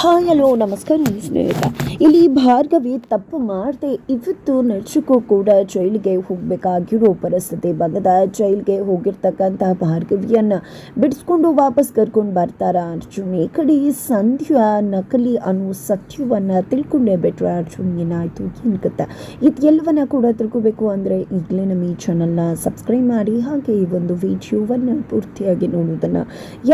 Hi, hello, ನಮಸ್ಕಾರ ಸ್ನೇಹಿತ. ಇಲ್ಲಿ ಭಾರ್ಗವಿ ತಪ್ಪು ಮಾಡದೆ. ಇವತ್ತು ನಡ್ಸಕ್ಕೂ ಕೂಡ ಜೈಲಿಗೆ ಹೋಗಬೇಕಾಗಿರೋ ಪರಿಸ್ಥಿತಿ ಬಂದದ. ಜೈಲಿಗೆ ಹೋಗಿರ್ತಕ್ಕಂಥ ಭಾರ್ಗವಿಯನ್ನ ಬಿಡಿಸ್ಕೊಂಡು ವಾಪಸ್ ಕರ್ಕೊಂಡು ಬರ್ತಾರ ಅರ್ಜುನ್? ಈ ಕಡೆ ಸಂಧ್ಯಾ ನಕಲಿ ಅನ್ನೋ ಸತ್ಯವನ್ನ ತಿಳ್ಕೊಂಡೇ ಬಿಟ್ರೆ ಅರ್ಜುನ್ ಏನಾಯ್ತು ಏನ್ಕತ್ತ ಇದೆಲ್ಲವನ್ನ ಕೂಡ ತಿಳ್ಕೊಬೇಕು ಅಂದ್ರೆ ಈಗಲೇ ನಮ್ಮ ಈ ಚಾನಲ್ನ ಸಬ್ಸ್ಕ್ರೈಬ್ ಮಾಡಿ, ಹಾಗೆ ಈ ಒಂದು ವಿಡಿಯೋವನ್ನು ಪೂರ್ತಿಯಾಗಿ ನೋಡೋದನ್ನು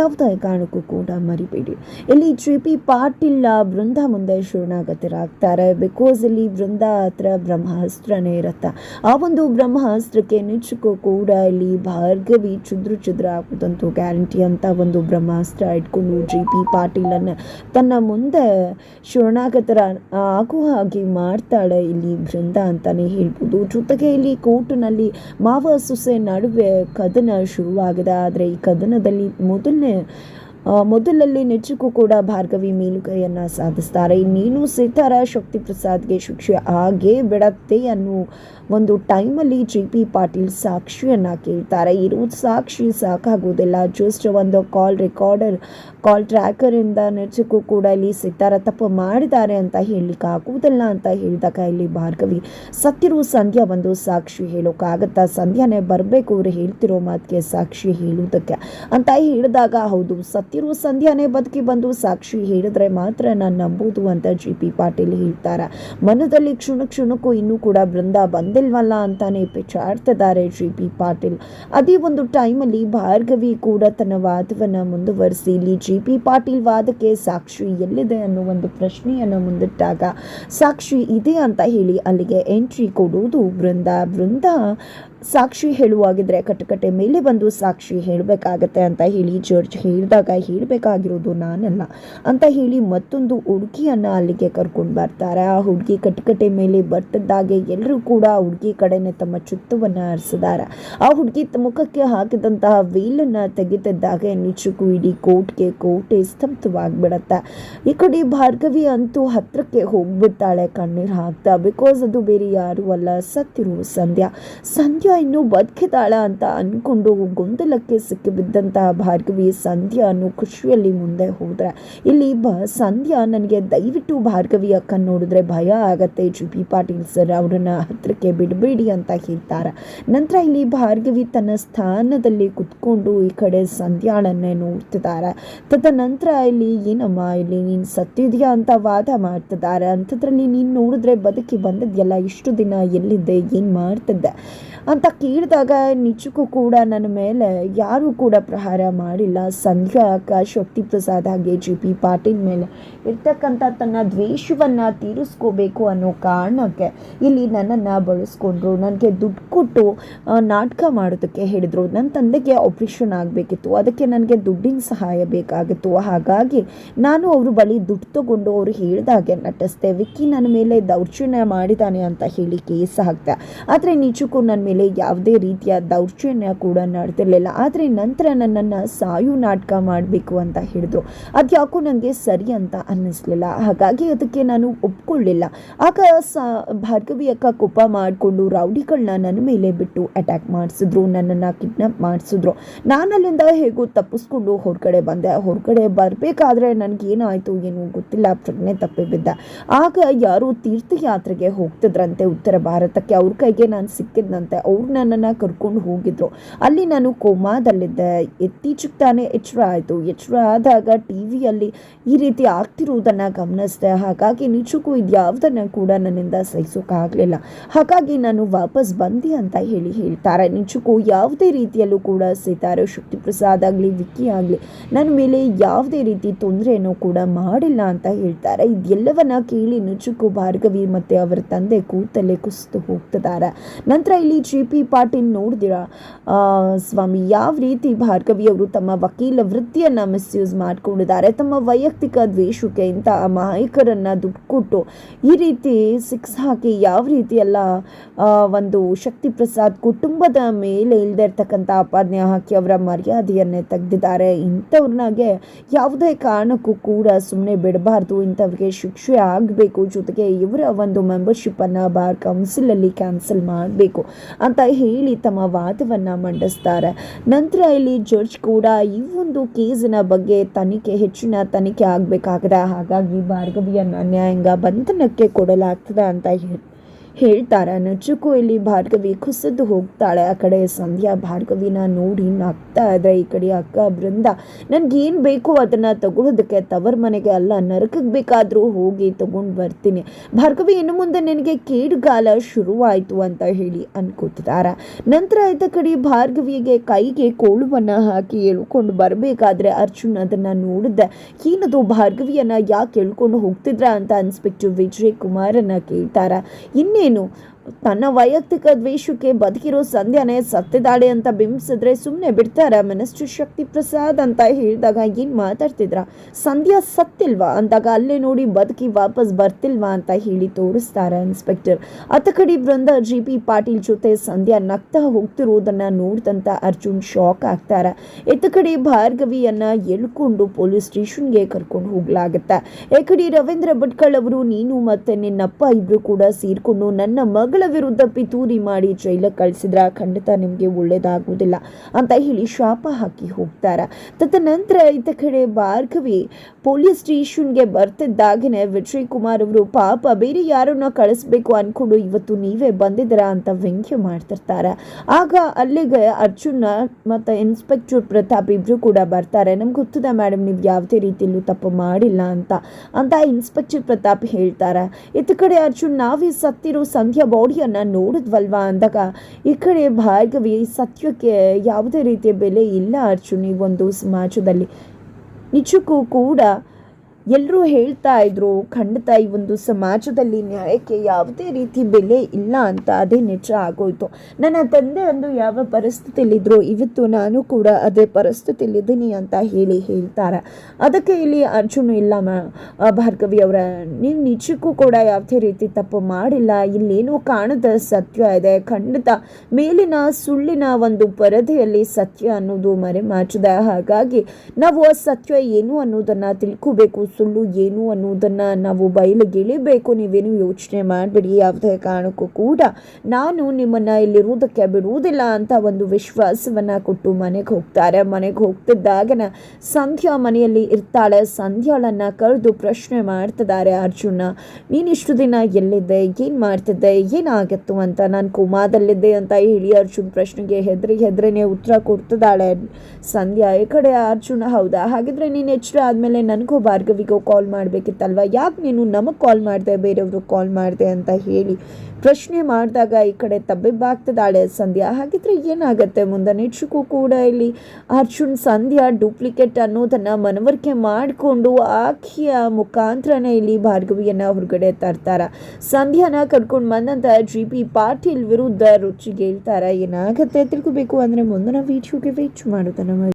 ಯಾವುದೇ ಕಾರಣಕ್ಕೂ ಕೂಡ ಮರಿಬೇಡಿ. ಇಲ್ಲಿ ಜಿ ಪಿ ಪಾಟೀಲ್ ಬೃಂದ ಮುಂದೆ ಶರಣಾಗತರಾಗ್ತಾರೆ. ಬಿಕಾಸ್ ಇಲ್ಲಿ ಬೃಂದ ಹತ್ರ ಬ್ರಹ್ಮಾಸ್ತ್ರನೇ ಇರುತ್ತೆ ಆ ಒಂದು ಬ್ರಹ್ಮಾಸ್ತ್ರಕ್ಕೆ ನಿಚ್ಚಕ್ಕೂ ಕೂಡ ಇಲ್ಲಿ ಭಾರ್ಗವಿ ಚುದ್ರು ಚುದ್ರ ಆಗೋದಂತೂ ಗ್ಯಾರಂಟಿ ಅಂತ ಒಂದು ಬ್ರಹ್ಮಾಸ್ತ್ರ ಇಟ್ಕೊಂಡು ಜಿ ಪಿ ಪಾಟೀಲನ್ನ ತನ್ನ ಮುಂದೆ ಶರಣಾಗತರ ಆಗುವ ಹಾಗೆ ಮಾಡ್ತಾಳೆ ಇಲ್ಲಿ ಬೃಂದ ಅಂತಾನೆ ಹೇಳ್ಬೋದು. ಜೊತೆಗೆ ಇಲ್ಲಿ ಕೋರ್ಟ್ನಲ್ಲಿ ಮಾವ ಸುಸೆ ನಡುವೆ ಕದನ ಶುರುವಾಗಿದೆ. ಆದರೆ ಈ ಕದನದಲ್ಲಿ ಮೊದಲನೇ ಮೊದಲಲ್ಲಿ ನಿಜಕ್ಕೂ ಕೂಡ ಭಾರ್ಗವಿ ಮೇಲುಗೈಯನ್ನ ಸಾಧಿಸ್ತಾರೆ. ಇನ್ನೇನು ಸಿತಾರ ಶಕ್ತಿ ಪ್ರಸಾದ್ಗೆ ಶಿಕ್ಷೆ ಆಗೇ ಬಿಡತ್ತೆ ಅನ್ನೋ ಒಂದು ಟೈಮಲ್ಲಿ ಜಿ ಪಿ ಪಾಟೀಲ್ ಸಾಕ್ಷಿಯನ್ನ ಕೇಳ್ತಾರೆ. ಇರೋದು ಸಾಕ್ಷಿ ಸಾಕಾಗುವುದಿಲ್ಲ ಜಸ್ಟ್ ಒಂದು ಕಾಲ್ ರೆಕಾರ್ಡರ್ ಕಾಲ್ ಟ್ರ್ಯಾಕರಿಂದ ನಿಜಕ್ಕೂ ಕೂಡ ಇಲ್ಲಿ ಸಿತಾರ ತಪ್ಪು ಮಾಡಿದ್ದಾರೆ ಅಂತ ಹೇಳಲಿಕ್ಕೆ ಆಗುವುದಿಲ್ಲ ಅಂತ ಹೇಳಿದಾಗ ಇಲ್ಲಿ ಭಾರ್ಗವಿ. ಸತ್ತಿರೋ ಸಂಧ್ಯಾ ಒಂದು ಸಾಕ್ಷಿ ಹೇಳೋಕ್ಕಾಗತ್ತಾ? ಸಂಧ್ಯಾನೇ ಬರಬೇಕು, ಅವ್ರು ಹೇಳ್ತಿರೋ ಮಾತಿಗೆ ಸಾಕ್ಷಿ ಹೇಳುವುದಕ್ಕೆ. ಅಂತ ಹೇಳಿದಾಗ, ಹೌದು ಸತ್ತಿರೋ ಸಂಧ್ಯಾನೇ ಬದುಕಿ ಬಂದು ಸಾಕ್ಷಿ ಹೇಳಿದ್ರೆ ಮಾತ್ರ ನಾನು ನಂಬೋದು ಅಂತ ಜಿ ಪಿ ಪಾಟೀಲ್ ಹೇಳ್ತಾರೆ. ಮನದಲ್ಲಿ ಕ್ಷಣ ಕ್ಷಣಕ್ಕೂ ಇನ್ನೂ ಕೂಡ ಬೃಂದ ಬಂದಿಲ್ವಲ್ಲ ಅಂತಾನೆ ಪೆಚಾಡ್ತಿದ್ದಾರೆ ಜಿ ಪಿ ಪಾಟೀಲ್. ಅದೇ ಒಂದು ಟೈಮಲ್ಲಿ ಭಾರ್ಗವಿ ಕೂಡ ತನ್ನ ವಾದವನ್ನ ಮುಂದುವರಿಸಿ, ಇಲ್ಲಿ ಜಿ ಪಿ ಪಾಟೀಲ್ ವಾದಕ್ಕೆ ಸಾಕ್ಷಿ ಎಲ್ಲಿದೆ ಅನ್ನೋ ಒಂದು ಪ್ರಶ್ನೆಯನ್ನು ಮುಂದಿಟ್ಟಾಗ, ಸಾಕ್ಷಿ ಇದೆ ಅಂತ ಹೇಳಿ ಅಲ್ಲಿಗೆ ಎಂಟ್ರಿ ಕೊಡುವುದು ಬೃಂದ ಬೃಂದ ಸಾಕ್ಷಿ ಹೇಳುವಾಗಿದ್ರೆ ಕಟಕಟೆ ಮೇಲೆ ಬಂದು ಸಾಕ್ಷಿ ಹೇಳಬೇಕಾಗತ್ತೆ ಅಂತ ಹೇಳಿ ಜಡ್ಜ್ ಹೇಳಿದಾಗ ಹೇಳಬೇಕಾಗಿರೋದು ನಾನಲ್ಲ ಅಂತ ಹೇಳಿ ಮತ್ತೊಂದು ಹುಡುಗಿಯನ್ನು ಅಲ್ಲಿಗೆ ಕರ್ಕೊಂಡು ಬರ್ತಾರೆ. ಆ ಹುಡುಗಿ ಕಟಕಟೆ ಮೇಲೆ ಬರ್ತಿದ್ದಾಗೆ ಎಲ್ಲರೂ ಕೂಡ ಆ ಹುಡುಗಿ ಕಡೆನೆ ತಮ್ಮ ಚುತ್ತವನ್ನು ಹರಿಸಿದ್ದಾರೆ. ಆ ಹುಡುಗಿ ಮುಖಕ್ಕೆ ಹಾಕಿದಂತಹ ವೇಲನ್ನು ತೆಗೆದಿದ್ದಾಗೆ ನಿಜಕ್ಕೂ ಇಡೀ ಕೋಟ್ಗೆ ಕೋಟೆ ಸ್ತಬ್ಧವಾಗಿಬಿಡತ್ತೆ. ಈ ಕಡೆ ಭಾರ್ಗವಿ ಅಂತೂ ಹತ್ತಿರಕ್ಕೆ ಹೋಗ್ಬಿಡ್ತಾಳೆ ಕಣ್ಣೀರು ಹಾಕ್ತಾ ಬಿಕಾಸ್ ಅದು ಬೇರೆ ಯಾರೂ ಅಲ್ಲ, ಸತ್ತಿರು ಸಂಧ್ಯಾ. ಸಂಧ್ಯಾ ಇನ್ನೂ ಬದುಕಿದಾಳ ಅಂತ ಅಂದ್ಕೊಂಡು ಗೊಂದಲಕ್ಕೆ ಸಿಕ್ಕಿಬಿದ್ದಂತಹ ಭಾರ್ಗವಿ ಸಂಧ್ಯಾ ಅನ್ನೋ ಖುಷಿಯಲ್ಲಿ ಮುಂದೆ ಹೋದ್ರೆ. ಇಲ್ಲಿ ಬ, ಸಂಧ್ಯಾ ನನಗೆ ದಯವಿಟ್ಟು ಭಾರ್ಗವಿ ಅಕ್ಕ ನೋಡಿದ್ರೆ ಭಯ ಆಗತ್ತೆ. ಜಿ. ಪಿ. ಪಾಟೀಲ್ ಸರ್ ಅವರನ್ನು ಹತ್ರಕ್ಕೆ ಬಿಡಬೇಡಿ ಅಂತ ಹೇಳ್ತಾರೆ. ನಂತರ ಇಲ್ಲಿ ಭಾರ್ಗವಿ ತನ್ನ ಸ್ಥಾನದಲ್ಲಿ ಕುತ್ಕೊಂಡು ಈ ಕಡೆ ಸಂಧ್ಯಾಳನ್ನೇ ನೋಡ್ತಿದ್ದಾರೆ ತದನಂತರ ಇಲ್ಲಿ, ಏನಮ್ಮ, ಇಲ್ಲಿ ನೀನು ಸತ್ತಿದ್ಯಾ ಅಂತ ವಾದ ಮಾಡ್ತಿದ್ದಾರೆ ಅಂಥದ್ರಲ್ಲಿ ನೀನು ನೋಡಿದ್ರೆ ಬದುಕಿ ಬಂದಿದ್ಯಲ್ಲ, ಇಷ್ಟು ದಿನ ಎಲ್ಲಿದ್ದೆ, ಏನು ಮಾಡ್ತಿದ್ದೆ? ಕೇಳಿದಾಗ ನಿಜಕ್ಕೂ ಕೂಡ ನನ್ನ ಮೇಲೆ ಯಾರೂ ಕೂಡ ಪ್ರಹಾರ ಮಾಡಿಲ್ಲ. ಸಂಧ್ಯಾ ಶಕ್ತಿ ಪ್ರಸಾದ್ ಹಾಗೆ ಜಿ ಪಿ ಪಾಟೀಲ್ ಮೇಲೆ ಇರ್ತಕ್ಕಂಥ ತನ್ನ ದ್ವೇಷವನ್ನು ತೀರಿಸ್ಕೋಬೇಕು ಅನ್ನೋ ಕಾರಣಕ್ಕೆ ಇಲ್ಲಿ ನನ್ನನ್ನು ಬಳಸ್ಕೊಂಡ್ರು. ನನಗೆ ದುಡ್ಡು ಕೊಟ್ಟು ನಾಟಕ ಮಾಡೋದಕ್ಕೆ ಹೇಳಿದರು. ನನ್ನ ತಂದೆಗೆ ಆಪ್ರೇಷನ್ ಆಗಬೇಕಿತ್ತು. ಅದಕ್ಕೆ ನನಗೆ ದುಡ್ಡಿನ ಸಹಾಯ ಬೇಕಾಗಿತ್ತು. ಹಾಗಾಗಿ ನಾನು ಅವ್ರ ಬಳಿ ದುಡ್ಡು ತಗೊಂಡು ಅವರು ಹೇಳಿದಾಗೆ ನಟಿಸ್ತೆ ವಿಕ್ಕಿ ನನ್ನ ಮೇಲೆ ದೌರ್ಜನ್ಯ ಮಾಡಿದ್ದಾನೆ ಅಂತ ಹೇಳಿ ಕೇಸ್ ಹಾಕ್ದೆ. ಆದರೆ ನಿಜಕ್ಕೂ ನನ್ನ ಮೇಲೆ ಯಾವುದೇ ರೀತಿಯ ದೌರ್ಜನ್ಯ ಕೂಡ ನಡೆದಿರಲಿಲ್ಲ. ಆದರೆ ನಂತರ ನನ್ನನ್ನು ಸಾಯು ನಾಟಕ ಮಾಡಬೇಕು ಅಂತ ಹೇಳಿದ್ರು ಅದ್ಯಾಕೋ ನನಗೆ ಸರಿ ಅಂತ ಅನ್ನಿಸ್ಲಿಲ್ಲ. ಹಾಗಾಗಿ ಅದಕ್ಕೆ ನಾನು ಒಪ್ಕೊಳ್ಳಿಲ್ಲ. ಆಗ ಸ, ಭಾರ್ಗವಿ ಅಕ್ಕ ಕೋಪ ಮಾಡಿಕೊಂಡು ರೌಡಿಗಳನ್ನ ನನ್ನ ಮೇಲೆ ಬಿಟ್ಟು ಅಟ್ಯಾಕ್ ಮಾಡಿಸಿದ್ರು, ನನ್ನನ್ನು ಕಿಡ್ನಾಪ್ ಮಾಡಿಸಿದ್ರು. ನಾನು ಅಲ್ಲಿಂದ ಹೇಗೋ ತಪ್ಪಿಸ್ಕೊಂಡು ಹೊರಗಡೆ ಬಂದೆ. ಹೊರಗಡೆ ಬರಬೇಕಾದ್ರೆ ನನಗೇನಾಯಿತು ಏನು ಗೊತ್ತಿಲ್ಲ, ಪ್ರಜ್ಞೆ ತಪ್ಪಿ ಬಿದ್ದ. ಆಗ ಯಾರು ತೀರ್ಥಯಾತ್ರೆಗೆ ಹೋಗ್ತಿದ್ರಂತೆ ಉತ್ತರ ಭಾರತಕ್ಕೆ. ಅವ್ರ ಕೈಗೆ ನಾನು ಸಿಕ್ಕಿದ್ನಂತೆ. ಅವ್ರು ನನ್ನನ್ನು ಕರ್ಕೊಂಡು ಹೋಗಿದ್ರು. ಅಲ್ಲಿ ನಾನು ಕೋಮಾದಲ್ಲಿದ್ದೆ. ಇತ್ತೀಚೆಗೆ ತಾನೇ ಎಚ್ಚರ ಆಯಿತು. ಎಚ್ಚರ ಆದಾಗ ಟಿ ವಿಯಲ್ಲಿ ಈ ರೀತಿ ಆಗ್ತಿರುವುದನ್ನು ಗಮನಿಸಿದೆ. ಹಾಗಾಗಿ ನಿಜಕ್ಕೂ ಇದು ಯಾವುದನ್ನು ಕೂಡ ನನ್ನಿಂದ ಸಹಿಸೋಕ್ಕಾಗಲಿಲ್ಲ ಹಾಗಾಗಿ ನಾನು ವಾಪಸ್ ಬಂದೆ ಅಂತ ಹೇಳಿ ಹೇಳ್ತಾರೆ. ನಿಜಕ್ಕೂ ಯಾವುದೇ ರೀತಿಯಲ್ಲೂ ಕೂಡ ಸಿತಾರೆ ಶಕ್ತಿ ಪ್ರಸಾದ್ ಆಗಲಿ, ವಿಕ್ಕಿ ಆಗಲಿ ನನ್ನ ಮೇಲೆ ಯಾವುದೇ ರೀತಿ ತೊಂದರೆಯನ್ನು ಕೂಡ ಮಾಡಿಲ್ಲ ಅಂತ ಹೇಳ್ತಾರೆ. ಇದೆಲ್ಲವನ್ನ ಕೇಳಿ ನಿಜಕ್ಕೂ ಭಾರ್ಗವಿ ಮತ್ತು ಅವರ ತಂದೆ ಕೂತಲ್ಲೇ ಕುಸಿದು ಹೋಗ್ತಿದ್ದಾರೆ ನಂತರ ಇಲ್ಲಿ ಜಿ ಪಿ ಪಾಟೀಲ್ ನೋಡಿದಿರ? ಸ್ವಾಮಿ, ಯಾವ ರೀತಿ ಭಾರ್ಗವಿ ಅವರು ತಮ್ಮ ವಕೀಲ ವೃತ್ತಿಯನ್ನು ಮಿಸ್ಯೂಸ್ ಮಾಡ್ಕೊಂಡಿದ್ದಾರೆ? ತಮ್ಮ ವೈಯಕ್ತಿಕ ದ್ವೇಷಕ್ಕೆ ಇಂಥ ಮಾಯಕರನ್ನು ದುಡ್ಡು ಕೊಟ್ಟು ಈ ರೀತಿ ಸಿಕ್ಸ್ ಹಾಕಿ ಯಾವ ರೀತಿ ಎಲ್ಲ ಒಂದು ಶಕ್ತಿ ಪ್ರಸಾದ್ ಕುಟುಂಬದ ಮೇಲೆ ಇಲ್ಲದೆ ಇರ್ತಕ್ಕಂಥ ಆಪಾದನೆ ಹಾಕಿ ಅವರ ಮರ್ಯಾದೆಯನ್ನೇ ತೆಗೆದಿದ್ದಾರೆ. ಇಂಥವ್ರನ್ನಾಗೆ ಯಾವುದೇ ಕಾರಣಕ್ಕೂ ಕೂಡ ಸುಮ್ಮನೆ ಬಿಡಬಾರ್ದು. ಇಂಥವ್ರಿಗೆ ಶಿಕ್ಷೆ ಆಗಬೇಕು. ಜೊತೆಗೆ ಇವರ ಒಂದು ಮೆಂಬರ್ಶಿಪ್ಪನ್ನು ಬಾರ್ ಕೌನ್ಸಿಲಲ್ಲಿ ಕ್ಯಾನ್ಸಲ್ ಮಾಡಬೇಕು. ಅಂತ ಹೇಳಿ ತಮ್ಮ ವಾದವನ್ನ ಮಂಡಿಸ್ತಾರೆ. ನಂತರ ಇಲ್ಲಿ ಜಡ್ಜ್ ಕೂಡ ಈ ಒಂದು ಕೇಸಿನ ಬಗ್ಗೆ ತನಿಖೆ, ಹೆಚ್ಚಿನ ತನಿಖೆ ಆಗಬೇಕಾಗಿದೆ. ಹಾಗಾಗಿ ಭಾರ್ಗವಿಯನ್ನ ನ್ಯಾಯಾಂಗ ಬಂಧನಕ್ಕೆ ಕೊಡಲಾಗ್ತದೆ ಅಂತ ಹೇಳಿ ಹೇಳ್ತಾರೆ ನಚುಕು ಇಲ್ಲಿ ಭಾರ್ಗವಿ ಕುಸಿದು ಹೋಗ್ತಾಳೆ. ಆ ಕಡೆ ಸಂಧ್ಯಾ ಭಾರ್ಗವಿನ ನೋಡಿ ನಗ್ತಾ ಇದ್ರೆ, ಈ ಕಡೆ ಅಕ್ಕ ಬೃಂದ, ನನ್ಗೇನು ಬೇಕು ಅದನ್ನ ತಗೊಳ್ಳೋದಕ್ಕೆ ತವರ್ ಮನೆಗೆ ಅಲ್ಲ ನರಕಕ್ಕೆ ಬೇಕಾದರೂ ಹೋಗಿ ತಗೊಂಡು ಬರ್ತೀನಿ. ಭಾರ್ಗವಿ ಇನ್ನು ಮುಂದೆ ನನಗೆ ಕೇಡುಗಾಲ ಶುರುವಾಯಿತು ಅಂತ ಹೇಳಿ ಅನ್ಕೋತಿದ್ದಾರೆ ನಂತರ ಆಯ್ತ ಕಡೆ ಭಾರ್ಗವಿಗೆ ಕೈಗೆ ಕೋಳುವನ್ನ ಹಾಕಿ ಎಳ್ಕೊಂಡು ಬರಬೇಕಾದ್ರೆ ಅರ್ಜುನ್ ಅದನ್ನ ನೋಡಿದ್ದೆ ಏನದು ಭಾರ್ಗವಿಯನ್ನ ಯಾಕೆ ಎಳ್ಕೊಂಡು ಹೋಗ್ತಿದ್ರ ಅಂತ ಇನ್ಸ್ಪೆಕ್ಟರ್ ವಿಜಯ್ ಕುಮಾರನ್ನ ಕೇಳ್ತಾರ ಇನ್ನೇನು ತನ್ನ ವೈಯಕ್ತಿಕ ದ್ವೇಷಕ್ಕೆ ಬದುಕಿರೋ ಸಂಧ್ಯಾನೇ ಸತ್ತಿದ್ದಾಳೆ ಅಂತ ಬಿಂಬಿಸಿದ್ರೆ ಸುಮ್ಮನೆ ಬಿಡ್ತಾರ ಮಿನಿಸ್ಟರ್ ಶಕ್ತಿ ಪ್ರಸಾದ್ ಅಂತ ಹೇಳಿದಾಗ ಏನು ಮಾತಾಡ್ತಿದ್ರ? ಸಂಧ್ಯಾ ಸತ್ತಿಲ್ವಾ ಅಂದಾಗ ಅಲ್ಲೇ ನೋಡಿ ಬದುಕಿ ವಾಪಸ್ ಬರ್ತಿಲ್ವಾ ಅಂತ ಹೇಳಿ ತೋರಿಸ್ತಾರ ಇನ್ಸ್ಪೆಕ್ಟರ್? ಅತ್ತ ಕಡೆ ಬೃಂದ ಜಿ ಪಿ ಪಾಟೀಲ್ ಜೊತೆ ಸಂಧ್ಯಾ ನಗ್ತಾ ಹೋಗ್ತಿರೋದನ್ನ ನೋಡ್ದಂತ ಅರ್ಜುನ್ ಶಾಕ್ ಆಗ್ತಾರ? ಇತ್ತ ಕಡೆ ಭಾರ್ಗವಿಯನ್ನ ಎಳ್ಕೊಂಡು ಪೊಲೀಸ್ ಸ್ಟೇಷನ್ಗೆ ಕರ್ಕೊಂಡು ಹೋಗ್ಲಾಗತ್ತೆ? ಈ ರವೀಂದ್ರ ಭಟ್ಕಳ್ ಅವರು ನೀನು ಮತ್ತೆ ನಿನ್ನಪ್ಪ ಇಬ್ರು ಕೂಡ ಸೇರ್ಕೊಂಡು ನನ್ನ ಮಗಳ ವಿರುದ್ಧ ಪಿತೂರಿ ಮಾಡಿ ಜೈಲಿಗೆ ಕಳಿಸಿದ್ರ ಖಂಡಿತ ನಿಮಗೆ ಒಳ್ಳೇದಾಗುವುದಿಲ್ಲ ಅಂತ ಹೇಳಿ ಶಾಪ ಹಾಕಿ ಹೋಗ್ತಾರ. ತದನಂತರ ಇತ್ತ ಕಡೆ ಭಾರ್ಗವಿ ಪೊಲೀಸ್ ಸ್ಟೇಷನ್ಗೆ ಬರ್ತಿದ್ದಾಗನೇ ವಿಜಯ್ ಕುಮಾರ್ ಅವರು, ಪಾಪ, ಬೇರೆ ಯಾರನ್ನ ಕಳಿಸ್ಬೇಕು ಅನ್ಕೊಂಡು ಇವತ್ತು ನೀವೇ ಬಂದಿದ್ದೀರಾ ಅಂತ ವ್ಯಂಗ್ಯ ಮಾಡ್ತಿರ್ತಾರ. ಆಗ ಅಲ್ಲಿಗೆ ಅರ್ಜುನ ಮತ್ತು ಇನ್ಸ್ಪೆಕ್ಟರ್ ಪ್ರತಾಪ್ ಇಬ್ರು ಕೂಡ ಬರ್ತಾರೆ. ನಮ್ಗೆ ಗೊತ್ತದ ಮೇಡಮ್ ನೀವು ಯಾವುದೇ ರೀತಿಯಲ್ಲೂ ತಪ್ಪು ಮಾಡಿಲ್ಲ ಅಂತ. ಅಂತ ಇನ್ಸ್ಪೆಕ್ಟರ್ ಪ್ರತಾಪ್ ಹೇಳ್ತಾರೆ. ಇತ್ತ ಕಡೆ ಅರ್ಜುನ್, ನಾವೇ ಸತ್ತಿರೋ ಸಂಧ್ಯಾ ಬಾಡಿಯನ್ನ ನೋಡಿದ್ವಲ್ವಾ ಅಂದಾಗ, ಈ ಕಡೆ ಭಾರ್ಗವಿ ಸತ್ಯಕ್ಕೆ ಯಾವುದೇ ರೀತಿಯ ಬೆಲೆ ಇಲ್ಲ ಅರ್ಜುನ್ ಒಂದು ಸಮಾಜದಲ್ಲಿ ನಿಜಕ್ಕೂ ಕೂಡ ಎಲ್ಲರೂ ಹೇಳ್ತಾ ಇದ್ರು, ಖಂಡಿತ ಈ ಒಂದು ಸಮಾಜದಲ್ಲಿ ನ್ಯಾಯಕ್ಕೆ ಯಾವುದೇ ರೀತಿ ಬೆಲೆ ಇಲ್ಲ ಅಂತ ಅದೇ ನಿಜ ಆಗೋಯ್ತು. ನನ್ನ ತಂದೆ ಅಂದು ಯಾವ ಪರಿಸ್ಥಿತಿಯಲ್ಲಿದ್ರು, ಇವತ್ತು ನಾನು ಕೂಡ ಅದೇ ಪರಿಸ್ಥಿತಿಯಲ್ಲಿದ್ದೀನಿ ಅಂತ ಹೇಳಿ ಹೇಳ್ತಾರೆ. ಅದಕ್ಕೆ ಇಲ್ಲಿ ಅರ್ಜುನ, ಇಲ್ಲ ಮ ಭಾರ್ಗವಿ ಅವರ ನೀವು ನಿಜಕ್ಕೂ ಕೂಡ ಯಾವುದೇ ರೀತಿ ತಪ್ಪು ಮಾಡಿಲ್ಲ. ಇಲ್ಲೇನೂ ಕಾಣದ ಸತ್ಯ ಇದೆ. ಖಂಡಿತ ಮೇಲಿನ ಸುಳ್ಳಿನ ಒಂದು ಪರದೆಯಲ್ಲಿ ಸತ್ಯ ಅನ್ನೋದು ಮರೆಮಾಚಿದೆ ಹಾಗಾಗಿ ನಾವು ಆ ಸತ್ಯ ಏನು ಅನ್ನೋದನ್ನ ತಿಳ್ಕೋಬೇಕು. ಸುಳ್ಳು ಏನು ಅನ್ನೋದನ್ನ ನಾವು ಬಯಲಿಗೆಳಿಬೇಕು ನೀವೇನು ಯೋಚನೆ ಮಾಡಬೇಡಿ. ಯಾವುದೇ ಕಾರಣಕ್ಕೂ ಕೂಡ ನಾನು ನಿಮ್ಮನ್ನ ಇಲ್ಲಿರುವುದಕ್ಕೆ ಬಿಡುವುದಿಲ್ಲ ಅಂತ ಒಂದು ವಿಶ್ವಾಸವನ್ನ ಕೊಟ್ಟು ಮನೆಗೆ ಹೋಗ್ತಾರೆ. ಮನೆಗೆ ಹೋಗ್ತಿದ್ದಾಗನ ಸಂಧ್ಯಾ ಮನೆಯಲ್ಲಿ ಇರ್ತಾಳೆ. ಸಂಧ್ಯಾಳನ್ನ ಕರೆದು ಪ್ರಶ್ನೆ ಮಾಡ್ತಿದ್ದಾರೆ, ಅರ್ಜುನ ನೀನಿಷ್ಟು ದಿನ ಎಲ್ಲಿದ್ದೆ? ಏನು ಮಾಡ್ತಿದ್ದೆ? ಏನಾಗತ್ತು ಅಂತ? ನಾನು ಕುಮಾದಲ್ಲಿದ್ದೆ ಅಂತ ಹೇಳಿ ಅರ್ಜುನ್ ಪ್ರಶ್ನೆಗೆ ಹೆದರಿ ಹೆದ್ರೆನೆ ಉತ್ತರ ಕೊಡ್ತಿದ್ದಾಳೆ. ಸಂಧ್ಯಾ, ಈ ಕಡೆ ಅರ್ಜುನ, ಹೌದಾ? ಹಾಗಿದ್ರೆ ನೀನು ಎಚ್ಚರ ಆದಮೇಲೆ ನನಗೂ ಭಾರ್ಗವಿಗೂ ಕಾಲ್ ಮಾಡಬೇಕಿತ್ತಲ್ವ? ಯಾಕೆ ನೀನು ನಮಗೆ ಕಾಲ್ ಮಾಡಿದೆ, ಬೇರೆಯವರು ಕಾಲ್ ಮಾಡಿದೆ ಅಂತ ಹೇಳಿ ಪ್ರಶ್ನೆ ಮಾಡಿದಾಗ ಈ ಕಡೆ ತಬ್ಬಿಬ್ಬಾಗ್ತದಾಳೆ ಸಂಧ್ಯಾ. ಹಾಗಿದ್ರೆ ಏನಾಗುತ್ತೆ? ಮುಂದೆ ನಿಜಕ್ಕೂ ಕೂಡ ಇಲ್ಲಿ ಅರ್ಜುನ್, ಸಂಧ್ಯಾ ಡೂಪ್ಲಿಕೇಟ್ ಅನ್ನೋದನ್ನು ಮನವರಿಕೆ ಮಾಡಿಕೊಂಡು ಆಕೆಯ ಮುಖಾಂತರನೇ ಇಲ್ಲಿ ಭಾರ್ಗವಿಯನ್ನು ಹೊರಗಡೆ ತರ್ತಾರ. ಸಂಧ್ಯಾನ ಕರ್ಕೊಂಡು ಬಂದಂತ ಜಿ ಪಿ ಪಾಟೀಲ್ ವಿರುದ್ಧ ರುಚಿಗೆ ಹೇಳ್ತಾರ ಏನಾಗುತ್ತೆ ತಿಳ್ಕೋಬೇಕು ಅಂದ್ರೆ ಮುಂದಿನ ವಿಡಿಯೋಗೆ ವೇಚ್ ಮಾಡೋದನ್ನ